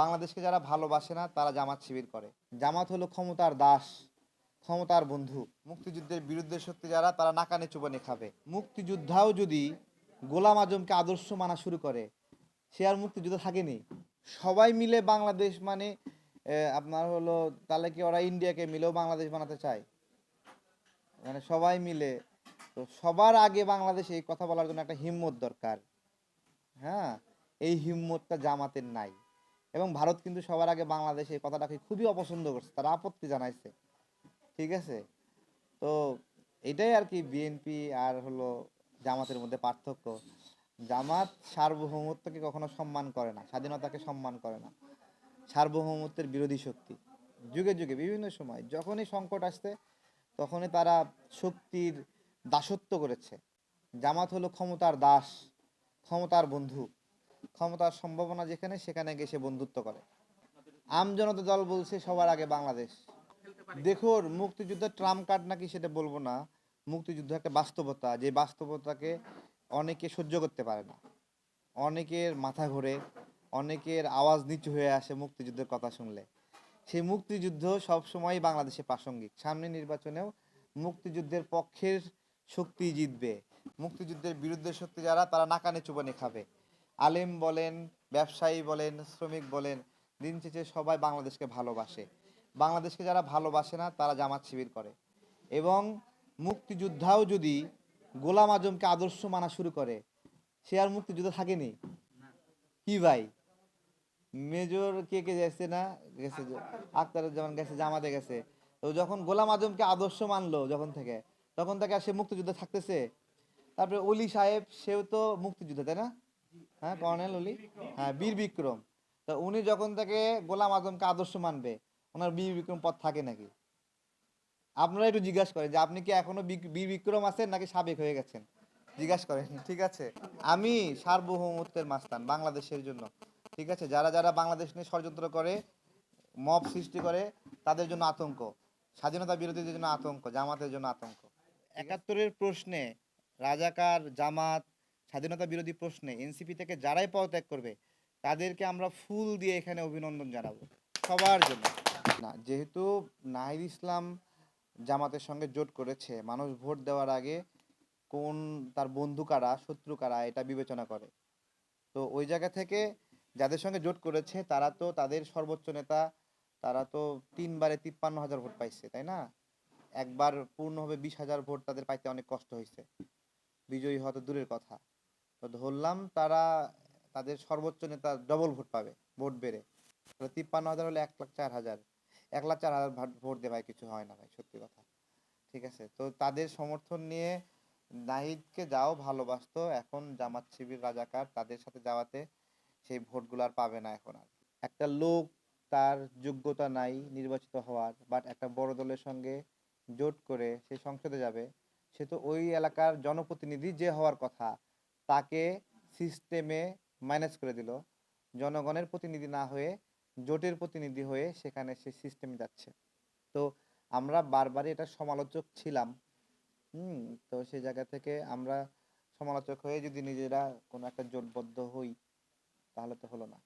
বাংলাদেশকে যারা ভালোবাসে না, তারা জামাত শিবির করে। জামাত হলো ক্ষমতার দাস, ক্ষমতার বন্ধু। মুক্তিযুদ্ধের বিরুদ্ধে শক্তি যারা, তারা নাকানে চুবানি খাবে। মুক্তিযোদ্ধাও যদি গোলাম আজমকে আদর্শ মানা শুরু করে, সে আর মুক্তিযুদ্ধ থাকেনি। সবাই মিলে বাংলাদেশ মানে আপনার হলো, তাহলে কি ওরা ইন্ডিয়াকে মিলেও বাংলাদেশ বানাতে চায়? মানে সবাই মিলে। তো সবার আগে বাংলাদেশে এই কথা বলার জন্য একটা হিম্মত দরকার। হ্যাঁ? এই হিম্মতটা জামাতের নাই। এবং ভারত কিন্তু সবার আগে বাংলাদেশে এই কথাটাকে খুবই অপছন্দ করছে, তারা আপত্তি জানাইছে। ঠিক আছে? তো এটাই আর কি বিএনপি আর হলো জামাতের মধ্যে পার্থক্য। জামাত সার্বভৌমত্বকে কখনো সম্মান করে না, স্বাধীনতাকে সম্মান করে না। সার্বভৌমত্বের বিরোধী শক্তি। যুগে যুগে, বিভিন্ন সময়, যখনই সংকট আসছে, তখনই তারা শক্তির দাসত্ব করেছে। জামাত হলো ক্ষমতার দাস, ক্ষমতার বন্ধু। ক্ষমতার সম্ভাবনা যেখানে, সেখানে গিয়ে সে বন্ধুত্ব করে। আমজনতা দল বলছে সবার আগে বাংলাদেশ। দেখুন, মুক্তিযুদ্ধের ট্রাম কার্ড নাকি সেটা বলব না। মুক্তিযুদ্ধ একটা বাস্তবতা, যে বাস্তবতাকে অনেকে সহ্য করতে পারে না। অনেকের মাথা ঘোরে, অনেকের আওয়াজ নিচু হয়ে আসে মুক্তিযুদ্ধের কথা শুনলে। সেই মুক্তিযুদ্ধ সবসময় বাংলাদেশে প্রাসঙ্গিক। সামনে নির্বাচনেও মুক্তিযুদ্ধের পক্ষের শক্তি জিতবে। মুক্তিযুদ্ধের বিরুদ্ধে শক্তি যারা, তারা নাকানে চুবানি খাবে। আলেম বলেন, ব্যবসায়ী বলেন, শ্রমিক বলেন, দিন শেষে সবাই বাংলাদেশকে ভালোবাসে। বাংলাদেশকে যারা ভালোবাসে না, তারা জামাত শিবির করে। এবং মুক্তিযোদ্ধাও যদি গোলাম আজমকে আদর্শ মানা শুরু করে, সে আর মুক্তিযুদ্ধ থাকেনি? কি ভাই? মেজর কে কে গেছে না? গেছে আখতারুজ্জামান গেছে, জামাতে গেছে। তো যখন গোলাম আজমকে আদর্শ মানলো যখন থেকে, তখন থেকে আর সে মুক্তিযুদ্ধ থাকতেছে? তারপরে অলি সাহেব, সেও তো মুক্তিযুদ্ধ, তাই না? হ্যাঁ কর্নেল অলি? হ্যাঁ বীর বিক্রম। তা উনি যখন থেকে গোলাম আজমকে আদর্শ মানবে, ওনার বীর বিক্রম পদ থাকে নাকি? আপনারা একটু জিজ্ঞাসা করেন যে আপনি কি এখনও বীর বিক্রম আছেন নাকি সাবেক হয়ে গেছেন? জিজ্ঞাসা করেন, ঠিক আছে? আমি সার্বভৌমত্বের মাস্তান বাংলাদেশের জন্য, ঠিক আছে? যারা যারা বাংলাদেশ নিয়ে ষড়যন্ত্র করে, মব সৃষ্টি করে, তাদের জন্য আতঙ্ক। স্বাধীনতা বিরোধীদের জন্য আতঙ্ক, জামাতের জন্য আতঙ্ক। একাত্তরের প্রশ্নে রাজাকার, জামাত স্বাধীনতা বিরোধী প্রশ্নে এনসিপি থেকে যারাই পদত্যাগ করবে, তাদেরকে আমরা ফুল দিয়ে এখানে অভিনন্দন জানাব। সবার জন্য। না, যেহেতু নাহিদ ইসলাম জামাতের সঙ্গে জোট করেছে, মানুষ ভোট দেওয়ার আগে কোন, তার বন্ধু কারা, শত্রু কারা, এটা বিবেচনা করে। তো ওই জায়গা থেকে যাদের সঙ্গে জোট করেছে, তারা তো তাদের সর্বোচ্চ নেতা, তারা তো তিনবারে তিপ্পান্ন হাজার ভোট পাইছে, তাই না? একবার পূর্ণভাবে বিশ হাজার ভোট, তাদের পাইতে অনেক কষ্ট হয়েছে বিজয়ী হওয়া তো দূরের কথা। তো ধরলাম তারা তাদের সর্বোচ্চ নেতা ডবল ভোট পাবে ভোট বেড়ে। তাহলে তিপ্পান্ন হাজার হলে এক লাখ চার হাজার। এক লাখ চার হাজার ভোট দিয়ে ভাই, কিছু হয় না ভাই, সত্যি কথা। ঠিক আছে? তো তাদের সমর্থন নিয়ে নাহিদকে যাও, ভালোবাসতো। এখন জামাত শিবির রাজাকার, তাদের সাথে যাওয়াতে সেই ভোটগুলো আর পাবে না এখন আর। একটা লোক তার যোগ্যতা নাই, নির্বাচিত হওয়ার বাট একটা বড় দলের সঙ্গে জোট করে সে সংসদে যাবে। সে তো ওই এলাকার জনপ্রতিনিধি যে হওয়ার কথা তাকে সিস্টেমে ম্যানেজ করে দিল। জনগণের প্রতিনিধি না হয়ে, জোটের প্রতিনিধি হয়ে সেখানে সে সিস্টেমে যাচ্ছে। তো আমরা বারবারই এটা সমালোচক ছিলাম। হুম, তো সেই জায়গা থেকে আমরা সমালোচক হয়ে যদি নিজেরা কোনো একটা জোটবদ্ধ হই, তাহলে তো হলো না।